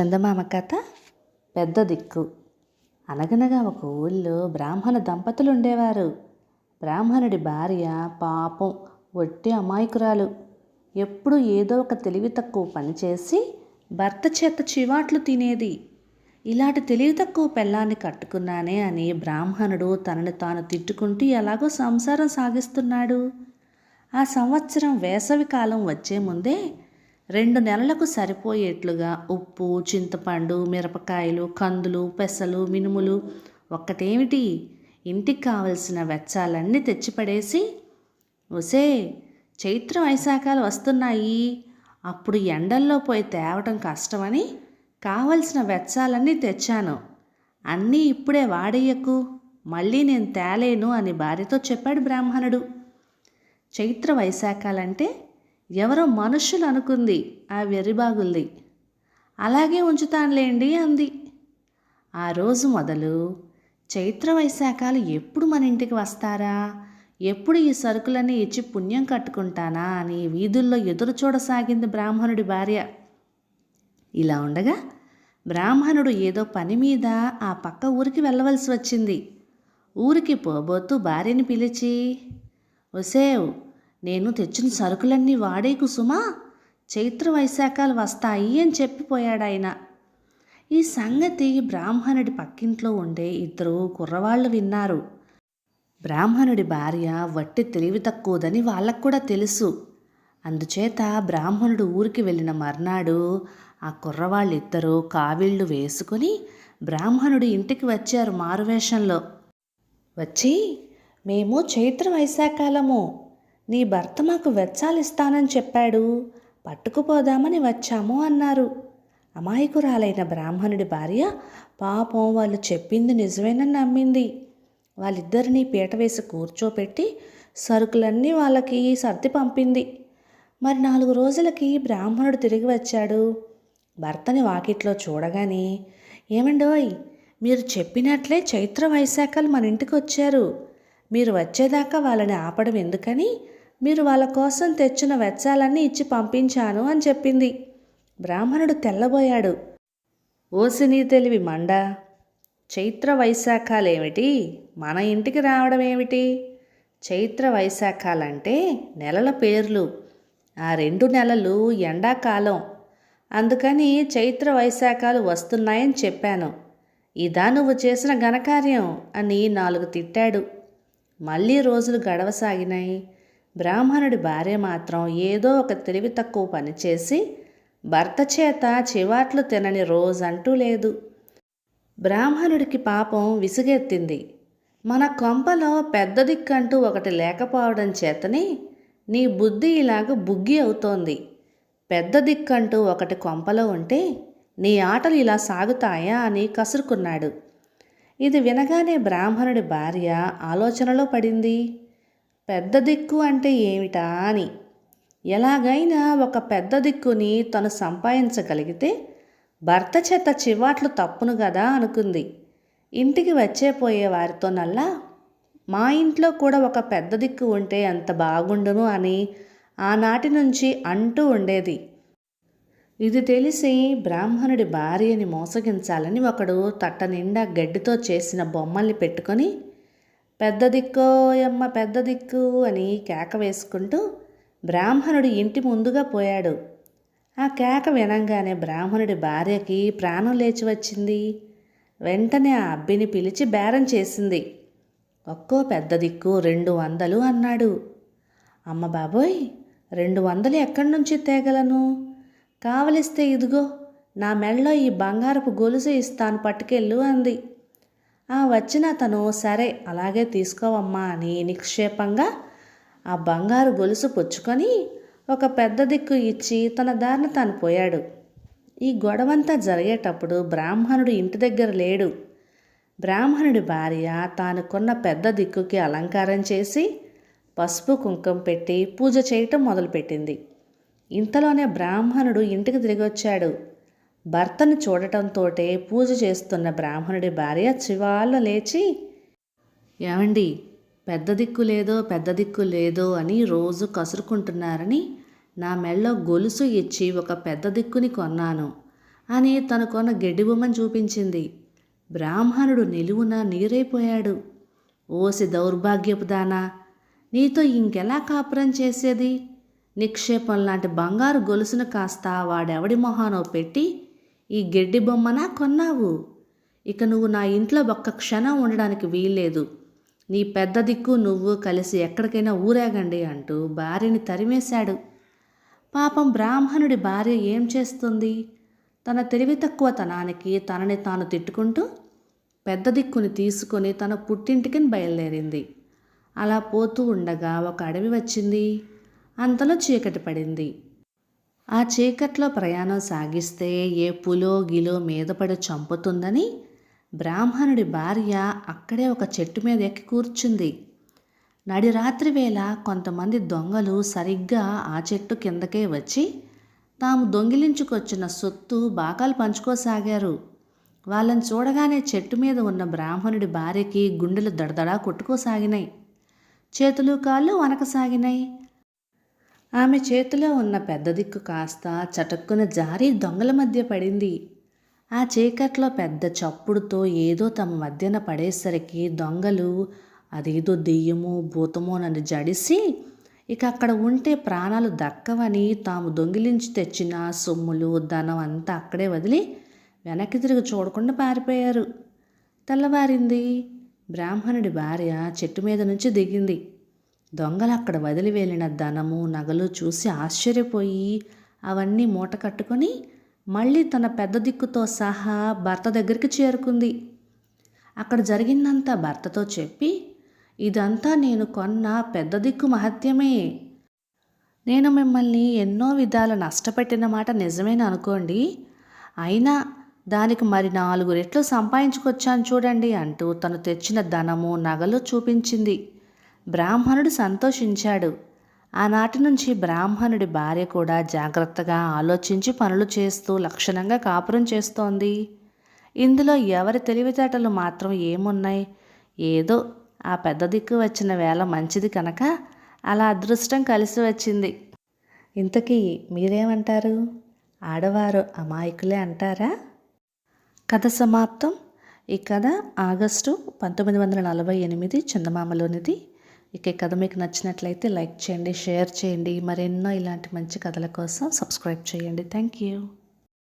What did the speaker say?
చందమామ కథ పెద్ద దిక్కు. అనగనగా ఒక ఊళ్ళో బ్రాహ్మణ దంపతులు ఉండేవారు బ్రాహ్మణుడి భార్య పాపం ఒట్టి అమాయకురాలు. ఎప్పుడు ఏదో ఒక తెలివి తక్కువ పని చేసి భర్త చేత చివాట్లు తినేది. ఇలాంటి తెలివి తక్కువ పెళ్ళాన్ని కట్టుకున్నానే అని బ్రాహ్మణుడు తనని తాను తిట్టుకుంటూ ఎలాగో సంసారం సాగిస్తున్నాడు. ఆ సంవత్సరం వేసవి కాలం వచ్చే ముందే రెండు నెలలకు సరిపోయేట్లుగా ఉప్పు చింతపండు మిరపకాయలు కందులు పెసలు మినుములు ఒక్కటేమిటి? ఇంటికి కావలసిన వెచ్చాలన్నీ తెచ్చిపడేసి ఒసే చైత్ర వైశాఖాలు వస్తున్నాయి. అప్పుడు ఎండల్లో పోయి తేవటం కష్టమని కావలసిన వెచ్చాలన్నీ తెచ్చాను. అన్నీ ఇప్పుడే వాడేయకు. మళ్ళీ నేను తేలేను అని భార్యతో చెప్పాడు బ్రాహ్మణుడు. చైత్ర వైశాఖాలంటే ఎవరో మనుషులు అనుకుంది ఆ వెర్రిబాగుల్ది అలాగే ఉంచుతానులేండి అంది. ఆ రోజు మొదలు చైత్ర వైశాఖాలు ఎప్పుడు మన ఇంటికి వస్తారా? ఎప్పుడు ఈ సరుకులన్నీ ఇచ్చి పుణ్యం కట్టుకుంటానా అని వీధుల్లో ఎదురు చూడసాగింది బ్రాహ్మణుడి భార్య. ఇలా ఉండగా బ్రాహ్మణుడు ఏదో పని మీద ఆ పక్క ఊరికి వెళ్ళవలసి వచ్చింది. ఊరికి పోబోతూ భార్యని పిలిచి ఒసేవ్ నేను తెచ్చిన సరుకులన్నీ వాడే కుసుమా? చైత్ర వైశాఖాలు వస్తాయి అని చెప్పిపోయాడాయన. ఈ సంగతి బ్రాహ్మణుడి పక్కింట్లో ఉండే ఇద్దరు కుర్రవాళ్ళు విన్నారు. బ్రాహ్మణుడి భార్య వట్టి తెలివి తక్కువదని వాళ్ళకు కూడా తెలుసు. అందుచేత బ్రాహ్మణుడు ఊరికి వెళ్ళిన మర్నాడు ఆ కుర్రవాళ్ళిద్దరూ కావిళ్ళు వేసుకొని బ్రాహ్మణుడి ఇంటికి వచ్చారు మారువేషంలో. వచ్చి మేము చైత్ర వైశాఖాలము. నీ భర్త మాకు వెచ్చాలిస్తానని చెప్పాడు. పట్టుకుపోదామని వచ్చాము అన్నారు. అమాయకురాలైన బ్రాహ్మణుడి భార్య పాపం వాళ్ళు చెప్పింది నిజమేనని నమ్మింది. వాళ్ళిద్దరినీ పీట వేసి కూర్చోపెట్టి సరుకులన్నీ వాళ్ళకి సర్ది పంపింది. మరి నాలుగు రోజులకి బ్రాహ్మణుడు తిరిగి వచ్చాడు. భర్తని వాకిట్లో చూడగానే ఏమండోయ్ మీరు చెప్పినట్లే చైత్ర వైశాఖలు మన ఇంటికి వచ్చారు. మీరు వచ్చేదాకా వాళ్ళని ఆపడం ఎందుకని మీరు వాళ్ళ కోసం తెచ్చిన వెచ్చాలన్నీ ఇచ్చి పంపించాను అని చెప్పింది. బ్రాహ్మణుడు తెల్లబోయాడు. ఓసిని తెలివి మండ. చైత్ర వైశాఖాలేమిటి? మన ఇంటికి రావడం ఏమిటి? చైత్ర వైశాఖాలంటే నెలల పేర్లు. ఆ రెండు నెలలు ఎండాకాలం. అందుకని చైత్ర వైశాఖాలు వస్తున్నాయని చెప్పాను. ఇదా నువ్వు చేసిన ఘనకార్యం అని నాలుగు తిట్టాడు. మళ్ళీ రోజులు గడవసాగినాయి. బ్రాహ్మణుడి భార్య మాత్రం ఏదో ఒక తెలివి తక్కువ పనిచేసి భర్త చేత చివాట్లు తినని రోజంటూ లేదు. బ్రాహ్మణుడికి పాపం విసుగెత్తింది. మన కొంపలో పెద్ద దిక్కంటూ ఒకటి లేకపోవడం చేతనే నీ బుద్ధి ఇలాగ బుగ్గి అవుతోంది. పెద్ద దిక్కంటూ ఒకటి కొంపలో ఉంటే నీ ఆటలు ఇలా సాగుతాయా అని కసురుకున్నాడు. ఇది వినగానే బ్రాహ్మణుడి భార్య ఆలోచనలో పడింది. పెద్ద దిక్కు అంటే ఏమిటా అని. ఎలాగైనా ఒక పెద్ద దిక్కుని తను సంపాదించగలిగితే భర్త చేత చివాట్లు తప్పును కదా అనుకుంది. ఇంటికి వచ్చేపోయే వారితో నల్లా మా ఇంట్లో కూడా ఒక పెద్ద దిక్కు ఉంటే అంత బాగుండును అని ఆనాటి నుంచి అంటూ ఉండేది. ఇది తెలిసి బ్రాహ్మణుడి భార్యని మోసగించాలని ఒకడు తట్ట నిండా గడ్డితో చేసిన బొమ్మల్ని పెట్టుకొని పెద్ద దిక్కోయమ్మ పెద్ద దిక్కు అని కేక వేసుకుంటూ బ్రాహ్మణుడి ఇంటి ముందుగా పోయాడు. ఆ కేక వినంగానే బ్రాహ్మణుడి భార్యకి ప్రాణం లేచి వచ్చింది. వెంటనే ఆ అబ్బిని పిలిచి బేరం చేసింది. ఒక్కో పెద్ద దిక్కు రెండు వందలు అన్నాడు. అమ్మ బాబోయ్ రెండు వందలు ఎక్కడి నుంచి తేగలను? కావలిస్తే ఇదిగో నా మెళ్ళలో ఈ బంగారపు గొలుసు ఇస్తాను పట్టుకెళ్ళు అంది. ఆ వచ్చిన అతను సరే అలాగే తీసుకోవమ్మా అని నిక్షేపంగా ఆ బంగారు గొలుసు పుచ్చుకొని ఒక పెద్ద దిక్కు ఇచ్చి తన దారిన తాను పోయాడు. ఈ గొడవంతా జరిగేటప్పుడు బ్రాహ్మణుడు ఇంటి దగ్గర లేడు. బ్రాహ్మణుడి భార్య తాను కొన్న పెద్ద దిక్కుకి అలంకారం చేసి పసుపు కుంకుమ పెట్టి పూజ చేయటం మొదలుపెట్టింది. ఇంతలోనే బ్రాహ్మణుడు ఇంటికి తిరిగి వచ్చాడు భర్తను చూడటంతోటే పూజ చేస్తున్న బ్రాహ్మణుడి భార్య చివాళ్ళ లేచి ఏమండి పెద్ద దిక్కు లేదో పెద్ద దిక్కు లేదో అని రోజు కసురుకుంటున్నారని నా మెళ్ళో గొలుసు ఇచ్చి ఒక పెద్ద దిక్కుని కొన్నాను అని తనకొన్న గడ్డి బొమ్మను చూపించింది. బ్రాహ్మణుడు నిలువున నీరైపోయాడు. ఓసి దౌర్భాగ్యపు దానా నీతో ఇంకెలా కాపురం చేసేది? నిక్షేపం లాంటి బంగారు గొలుసును కాస్త వాడెవడి మొహానో పెట్టి ఈ గెడ్డి బొమ్మనా కొన్నావు? ఇక నువ్వు నా ఇంట్లో ఒక్క క్షణం ఉండడానికి వీల్లేదు. నీ పెద్ద దిక్కు నువ్వు కలిసి ఎక్కడికైనా ఊరేగండి అంటూ భార్యని తరిమేశాడు. పాపం బ్రాహ్మణుడి భార్య ఏం చేస్తుంది? తన తెలివి తక్కువతనానికి తనని తాను తిట్టుకుంటూ పెద్ద దిక్కుని తీసుకొని తన పుట్టింటికి బయలుదేరింది. అలా పోతూ ఉండగా ఒక అడవి వచ్చింది. అంతలో చీకటి పడింది. ఆ చీకట్లో ప్రయాణం సాగిస్తే ఏ పులో గిలో మీద పడి చంపుతుందని బ్రాహ్మణుడి భార్య అక్కడే ఒక చెట్టు మీద ఎక్కి కూర్చుంది. నడి రాత్రి వేళ కొంతమంది దొంగలు సరిగ్గా ఆ చెట్టు కిందకే వచ్చి తాము దొంగిలించుకొచ్చిన సొత్తు బాకాలు పంచుకోసాగారు. వాళ్ళని చూడగానే చెట్టు మీద ఉన్న బ్రాహ్మణుడి భార్యకి గుండెలు దడదడా కొట్టుకోసాగినాయి. చేతులు కాళ్ళు వనకసాగినాయి. ఆమె చేతిలో ఉన్న పెద్ద దిక్కు కాస్త చటుక్కున జారి దొంగల మధ్య పడింది. ఆ చీకట్లో పెద్ద చప్పుడుతో ఏదో తమ మధ్యన పడేసరికి దొంగలు అదేదో దెయ్యమో భూతమో నన్ను జడిసి ఇక అక్కడ ఉంటే ప్రాణాలు దక్కవని తాము దొంగిలించి తెచ్చిన సొమ్ములు ధనం అంతా అక్కడే వదిలి వెనక్కి తిరిగి చూడకుండా పారిపోయారు. తెల్లవారింది. బ్రాహ్మణుడి భార్య చెట్టు మీద నుంచి దిగింది. దొంగలు అక్కడ వదిలి వెళ్ళిన ధనము నగలు చూసి ఆశ్చర్యపోయి అవన్నీ మూట కట్టుకొని మళ్ళీ తన పెద్ద దిక్కుతో సహా భర్త దగ్గరికి చేరుకుంది. అక్కడ జరిగిందంతా భర్తతో చెప్పి ఇదంతా నేను కొన్న పెద్ద దిక్కు మహత్యమే. నేను మిమ్మల్ని ఎన్నో విధాల నష్టపెట్టిన మాట నిజమేన అనుకోండి? అయినా దానికి మరి నాలుగు రెట్లు సంపాదించుకొచ్చాను చూడండి అంటూ తను తెచ్చిన ధనము నగలు చూపించింది. బ్రాహ్మణుడు సంతోషించాడు. ఆనాటి నుంచి బ్రాహ్మణుడి భార్య కూడా జాగ్రత్తగా ఆలోచించి పనులు చేస్తూ లక్షణంగా కాపురం చేస్తోంది. ఇందులో ఎవరి తెలివితేటలు మాత్రం ఏమున్నాయి? ఏదో ఆ పెద్ద దిక్కు వచ్చిన వేళ మంచిది కనుక అలా అదృష్టం కలిసి వచ్చింది. ఇంతకీ మీరేమంటారు? ఆడవారు అమాయకులే అంటారా? కథ సమాప్తం. ఈ కథ ఆగస్టు పంతొమ్మిది వందల నలభై ఎనిమిది చందమామలోనిది ఇక ఈ కథ మీకు నచ్చినట్లయితే లైక్ చేయండి షేర్ చేయండి. మరెన్నో ఇలాంటి మంచి కథల కోసం సబ్స్క్రైబ్ చేయండి. Thank you.